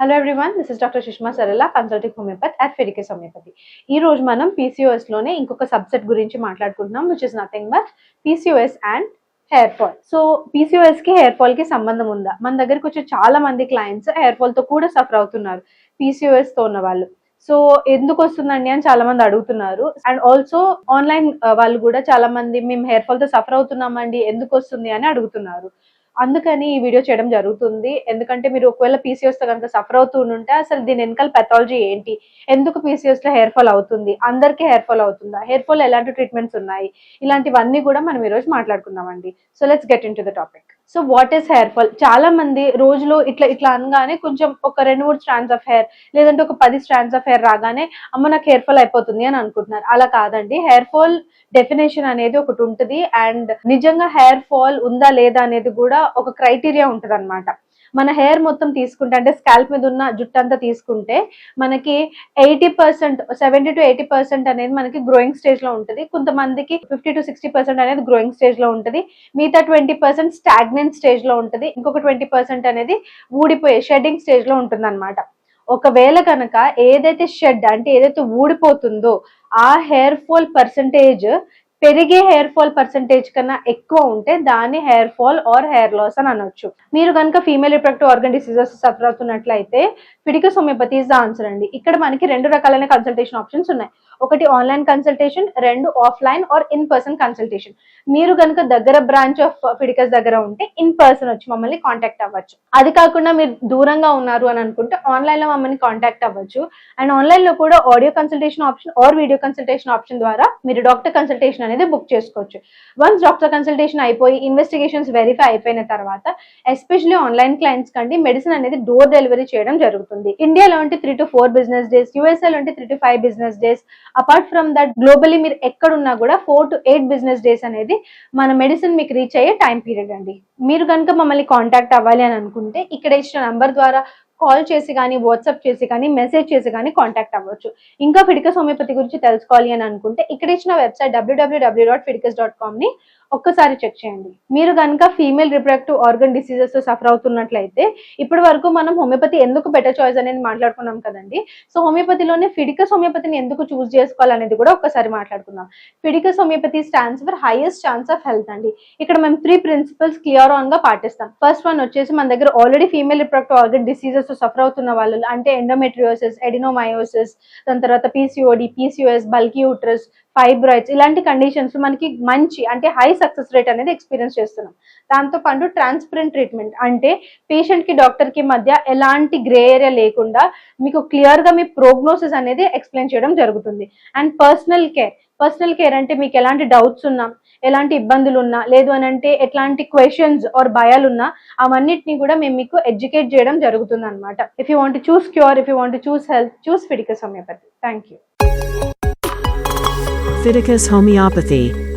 Hello everyone this is doctor Sushma Sarala consulting homeopathy at Fidicus homeopathy ఈ రోజు మనం పీసీఓఎస్లోనే ఇంకొక సబ్సెట్ గురించి మాట్లాడుకుంటున్నాం which is nothing but PCOS and hair fall so పీసీఓఎస్కి hair ఫాల్కి సంబంధం ఉందా? మన దగ్గరకు వచ్చే చాలా మంది క్లయింట్స్ హెయిర్ ఫాల్తో కూడా సఫర్ అవుతున్నారు పీసీఓఎస్తో ఉన్న వాళ్ళు. సో ఎందుకు వస్తుందండి అని చాలా మంది అడుగుతున్నారు. అండ్ ఆల్సో ఆన్లైన్ వాళ్ళు కూడా చాలా మంది మేము హెయిర్ ఫాల్తో సఫర్ అవుతున్నామండి ఎందుకు వస్తుంది? అని అడుగుతున్నారు. అందుకని ఈ వీడియో చేయడం జరుగుతుంది. ఎందుకంటే మీరు ఒకవేళ పీసీఎస్తో కనుక సఫర్ అవుతూ ఉంటే అసలు దీని వెనకాల పెథాలజీ ఏంటి? ఎందుకు పీసీఎస్లో హెయిర్ ఫాల్ అవుతుంది? అందరికీ హెయిర్ ఫాల్ అవుతుందా? హెయిర్ ఫాల్ ఎలాంటి ట్రీట్మెంట్స్ ఉన్నాయి? ఇలాంటివన్నీ కూడా మనం ఈ రోజు మాట్లాడుకుందామండి. So let's get into the topic so what is hair fall చాలా మంది రోజులో ఇట్లా ఇట్లా అనగానే కొంచెం ఒక రెండు మూడు స్ట్రాండ్స్ ఆఫ్ హెయిర్ లేదంటే ఒక పది స్ట్రాండ్స్ ఆఫ్ హెయిర్ రాగానే అమ్మ నాకు హెయిర్ ఫాల్ అయిపోతుంది అని అనుకుంటున్నారు. అలా కాదండి. హెయిర్ ఫాల్ డెఫినేషన్ అనేది ఒకటి ఉంటుంది. అండ్ నిజంగా హెయిర్ ఫాల్ ఉందా లేదా అనేది కూడా ఒక క్రైటీరియా ఉంటుంది మన హెయిర్ మొత్తం తీసుకుంటే అంటే స్కాల్ప్ మీద ఉన్న జుట్టు అంతా తీసుకుంటే మనకి eighty percent seventy to eighty percent అనేది మనకి గ్రోయింగ్ స్టేజ్లో ఉంటుంది. కొంతమందికి ఫిఫ్టీ టు సిక్స్టీ పర్సెంట్ అనేది గ్రోయింగ్ స్టేజ్లో ఉంటుంది. మిగతా ట్వంటీ పర్సెంట్ స్టాగ్నెంట్ స్టేజ్లో ఉంటుంది. ఇంకొక ట్వంటీ పర్సెంట్ అనేది ఊడిపోయే షెడ్డింగ్ స్టేజ్లో ఉంటుంది ఒకవేళ కనుక ఏదైతే షెడ్ అంటే ఏదైతే ఊడిపోతుందో ఆ హెయిర్ ఫాల్ పర్సంటేజ్ పెరిగే హెయిర్ ఫాల్ పర్సంటేజ్ కన్నా ఎక్కువ ఉంటే దాన్ని hair fall or hair loss అని అనొచ్చు. మీరు కనుక female reproductive organ diseases suffer అవుతున్నట్లయితే Fidicus homeopathy is the answer అండి. ఇక్కడ మనకి రెండు రకాలైన కన్సల్టేషన్ ఆప్షన్స్ ఉన్నాయి. ఒకటి ఆన్లైన్ కన్సల్టేషన్ రెండు offline or in person consultation మీరు కనుక దగ్గర బ్రాంచ్ ఆఫ్ ఫిడికస్ దగ్గర ఉంటే ఇన్ పర్సన్ వచ్చి మమ్మల్ని కాంటాక్ట్ అవ్వచ్చు. అది కాకుండా మీరు దూరంగా ఉన్నారు అని అనుకుంటే ఆన్లైన్లో మమ్మల్ని కాంటాక్ట్ అవ్వచ్చు. అండ్ ఆన్లైన్లో కూడా audio consultation option or video consultation option ద్వారా మీరు డాక్టర్ కన్సల్టేషన్ అనేది బుక్ చేసుకోవచ్చు. వన్స్ డాక్టర్ కన్సల్టేషన్ అయిపోయి ఇన్వెస్టిగేషన్స్ వెరిఫై అయిపోయిన తర్వాత ఎస్పెషల్లీ ఆన్లైన్ క్లయింట్స్ కంటే మెడిసిన్ అనేది డోర్ డెలివరీ చేయడం జరుగుతుంది. ఇండియాలో ఉంటే three to four business days యూఎస్ఏలో ఉంటే three to five business days apart from that globally మీరు ఎక్కడున్నా కూడా four to eight business days అనేది మన మెడిసిన్ మీకు రీచ్ అయ్యే టైం పీరియడ్ అండి. మీరు కనుక మమ్మల్ని కాంటాక్ట్ అవ్వాలి అని అనుకుంటే ఇక్కడ ఇచ్చిన నంబర్ ద్వారా కాల్ చేసి కానీ వాట్సాప్ చేసి కానీ మెసేజ్ చేసి కానీ కాంటాక్ట్ అవ్వచ్చు. ఇంకా ఫిడికస్ హోమియోపతి గురించి తెలుసుకోవాలి అని అనుకుంటే ఇక్కడ ఇచ్చిన website W W W dot Fidicus dot కామ్ని ఒక్కసారి చెక్ చేయండి. మీరు కనుక ఫీమేల్ రిప్రొడక్టివ్ ఆర్గన్ డిసీజెస్తో సఫర్ అవుతున్నట్లయితే ఇప్పటి వరకు మనం హోమియోపతి ఎందుకు బెటర్ చాయిస్ అనేది మాట్లాడుకున్నాం కదండి. సో హోమియోపతిలోనే ఫిడికస్ హోమియోపతిని ఎందుకు చూస్ చేసుకోవాలనేది కూడా ఒక్కసారి మాట్లాడుకుందాం. Fidicus homeopathy stands for highest chance of health అండి. ఇక్కడ మేము త్రీ ప్రిన్సిపల్స్ క్లియర్ ఆన్గా పాటిస్తాం. ఫస్ట్ వన్ వచ్చేసి మన దగ్గర ఆల్రెడీ ఫీమేల్ రిప్రొడక్టివ్ ఆర్గన్ డిసీజెస్తో సఫర్ అవుతున్న వాళ్ళు అంటే ఎండోమెట్రియోసిస్ ఎడినోమయోసిస్ దాని తర్వాత PCOD PCOS bulky uterus fibroids ఇలాంటి కండిషన్స్ మనకి మంచి అంటే హై సక్సెస్ రేట్ అనేది ఎక్స్పీరియన్స్ చేస్తున్నాం. దాంతో పాటు ట్రాన్స్పరెంట్ ట్రీట్మెంట్ అంటే పేషెంట్కి డాక్టర్కి మధ్య ఎలాంటి గ్రే ఏరియా లేకుండా మీకు క్లియర్గా మీ ప్రోగ్నోసిస్ అనేది ఎక్స్ప్లెయిన్ చేయడం జరుగుతుంది. And personal care personal care అంటే మీకు ఎలాంటి డౌట్స్ ఉన్నా ఎలాంటి ఇబ్బందులు ఉన్నా లేదు అని అంటే ఎట్లాంటి క్వశ్చన్స్ ఆర్ భయాలు ఉన్నా అవన్నిటిని కూడా మేము మీకు ఎడ్యుకేట్ చేయడం జరుగుతుంది అనమాట if you want choose cure if you want choose health choose ఫిడిక సమయపతి thank you Fiticus Homeopathy